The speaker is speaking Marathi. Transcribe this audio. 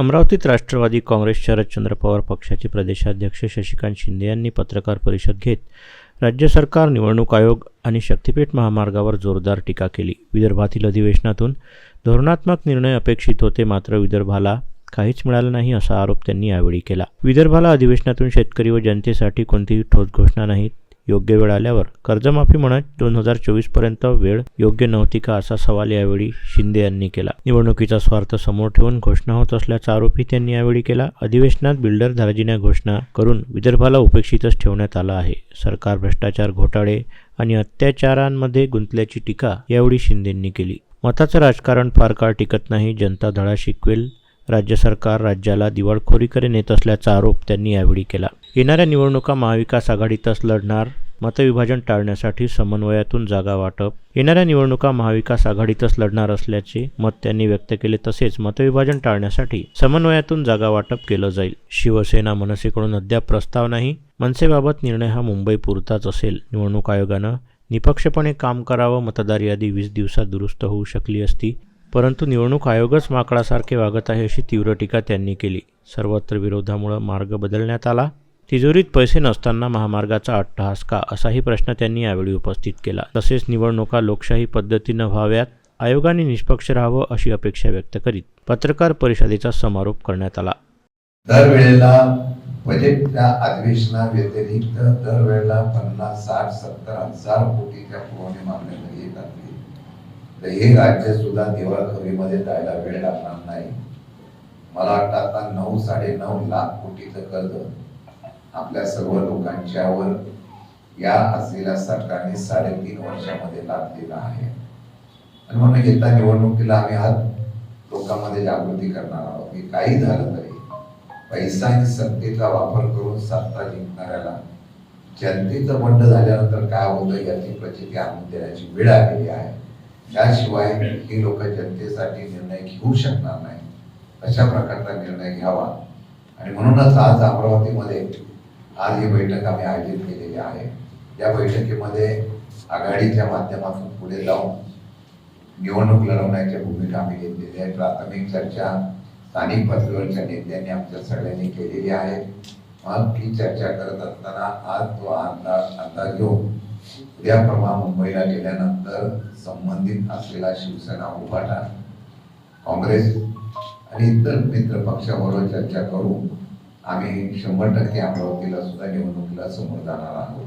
अमरावतीत राष्ट्रवादी काँग्रेस शरदचंद्र पवार पक्षाचे प्रदेशाध्यक्ष शशिकांत शिंदे यांनी पत्रकार परिषद घेत राज्य सरकार निवडणूक आयोग आणि शक्तीपीठ महामार्गावर जोरदार टीका केली. विदर्भातील अधिवेशनातून धोरणात्मक निर्णय अपेक्षित होते मात्र विदर्भाला काहीच मिळालं नाही असा आरोप त्यांनी यावेळी केला. विदर्भाला अधिवेशनातून शेतकरी व जनतेसाठी कोणतीही ठोस घोषणा नाहीत. योग्य वेळ आल्यावर कर्जमाफी म्हणत दोन हजार चोवीसपर्यंत वेळ योग्य नव्हती का असा सवाल यावेळी शिंदे यांनी केला. निवडणुकीचा स्वार्थ समोर ठेवून घोषणा होत असल्याचा आरोपही त्यांनी यावेळी केला. अधिवेशनात बिल्डर धाराजीने घोषणा करून विदर्भाला उपेक्षितच ठेवण्यात आलं आहे. सरकार भ्रष्टाचार घोटाळे आणि अत्याचारांमध्ये गुंतल्याची टीका यावेळी शिंदेंनी केली. मताचं राजकारण फार काळ टिकत नाही. जनता धडा शिकवेल राज्य सरकार राज्याला दिवाळखोरीकडे नेत असल्याचा आरोप त्यांनी यावेळी केला. येणाऱ्या निवडणुका महाविकास आघाडीतच लढणार मतविभाजन टाळण्यासाठी समन्वयातून जागा वाटप. येणाऱ्या निवडणुका महाविकास आघाडीतच लढणार असल्याचे मत त्यांनी व्यक्त केले तसेच मतविभाजन टाळण्यासाठी समन्वयातून जागा वाटप केलं जाईल. शिवसेना मनसेकडून अद्याप प्रस्ताव नाही. मनसेबाबत निर्णय हा मुंबई पुरताच असेल. निवडणूक आयोगानं निपक्षपणे काम करावं मतदार यादी वीस दिवसात दुरुस्त होऊ शकली असती परंतु निवडणूक आयोगच माकडासारखे वागत आहे अशी तीव्र टीका त्यांनी केली. सर्वत्र विरोधामुळं मार्ग बदलण्यात आला. तिजोरीत पैसे नसताना महामार्गाचा अट्टहास का? असाही प्रश्न त्यांनी यावेळी उपस्थित केला. तसेच निवडणुका लोकशाही पद्धतीनं व्हाव्यात आयोगाने निष्पक्ष राहावं अशी अपेक्षा व्यक्त करीत पत्रकार परिषदेचा समारोप करण्यात आला. दरवेळेला म्हणजे बजेटच्या अधिवेशनाव्यतिरिक्त दरवेळेला पन्नास साठ सत्तर हजार कोटीच्या पुरवणी मागण्या येत तर हे राज्य सुद्धा दिवाळखोरीमध्ये जायला वेळ लागणार नाही. मला वाटतं आता नऊ साडे नऊ लाख कोटीचं कर्ज आपल्या सर्व लोकांच्यावर या असलेल्या सरकारने साडेतीन वर्षामध्ये लादलेलं आहे. आणि म्हणून येत्या निवडणुकीला आम्ही हा लोकांमध्ये जागृती करणार आहोत. की काही झालं तरी पैसा आणि सत्तेचा वापर करून सत्ता जिंकणाऱ्याला जनतेचं बंड झाल्यानंतर काय होतं याची प्रचिती आणून देण्याची वेळ आलेली आहे. त्याशिवाय ही लोक जनतेसाठी निर्णय घेऊ शकणार नाही अशा प्रकारचा निर्णय घ्यावा. आणि म्हणूनच आज अमरावतीमध्ये आज ही बैठक आम्ही आयोजित केलेली आहे. या बैठकीमध्ये आघाडीच्या माध्यमातून पुढे जाऊन निवडणूक लढवण्याची भूमिका आम्ही घेतलेली आहे. प्राथमिक चर्चा स्थानिक पातळीवरच्या नेत्यांनी आमच्या सगळ्यांनी केलेली आहे. मग ती चर्चा करत असताना आज तो अंदाज अंदाज घेऊन उद्या मुंबईला गेल्यानंतर संबंधित असलेला शिवसेना उभाटा काँग्रेस आणि इतर मित्र पक्षाबरोबर चर्चा करून आम्ही शंभर टक्के अमरावतीला सुद्धा निवडणुकीला समोर जाणार आहोत.